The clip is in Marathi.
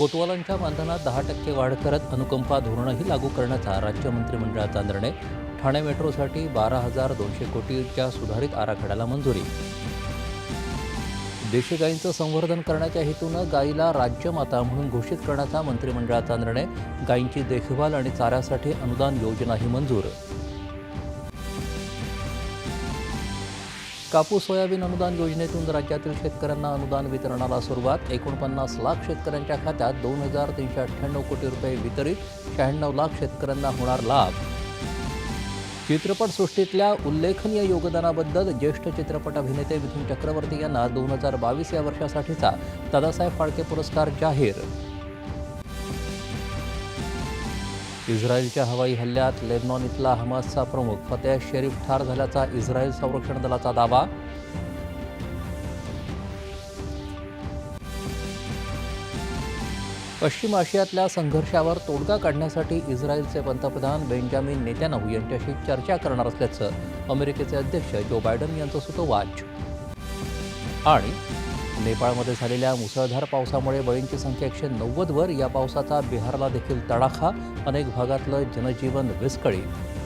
कोतवालांच्या मानधनात दहा टक्के वाढ करत अनुकंपा धोरणही लागू करण्याचा राज्य मंत्रिमंडळाचा निर्णय. ठाणे मेट्रोसाठी बारा हजार दोनशे कोटीच्या सुधारित आराखड्याला मंजुरी. देशी गायींचं संवर्धन करण्याच्या हेतूनं गायीला राज्यमाता म्हणून घोषित करण्याचा मंत्रिमंडळाचा निर्णय. गायींची देखभाल आणि चाऱ्यासाठी अनुदान योजनाही मंजूर. कापूस सोयाबीन अनुदान योजनेतून राज्यातील शेतकऱ्यांना अनुदान वितरणाला सुरुवात. एकोणपन्नास लाख शेतकऱ्यांच्या खात्यात दोन हजार तीनशे अठ्ठ्याण्णव कोटी रुपये वितरित शहाण्णव लाख शेतकऱ्यांना होणार लाभ. चित्रपटसृष्टीतल्या उल्लेखनीय योगदानाबद्दल ज्येष्ठ चित्रपट अभिनेते मिथुन चक्रवर्ती यांना दोन हजार बावीस या वर्षासाठीचा दादासाहेब फाळके पुरस्कार जाहीर इस्रायलच्या हवाई हल्ल्यात लेबनॉन इथला हमासचा प्रमुख फतेह शेरीफ ठार झाल्याचा इस्रायल संरक्षण दलाचा दावा. पश्चिम आशियातल्या संघर्षावर तोडगा काढण्यासाठी इस्रायलचे पंतप्रधान बेंजामिन नेत्यानहू यांच्याशी चर्चा करणार असल्याचं अमेरिकेचे अध्यक्ष जो बायडन यांचं सुतोवाच आणि नेपाळमध्ये झालेल्या मुसळधार पावसामुळे बळींची संख्या एकशे नव्वदवर या पावसाचा बिहारला देखील तडाखा. अनेक भागातलं जनजीवन विस्कळीत.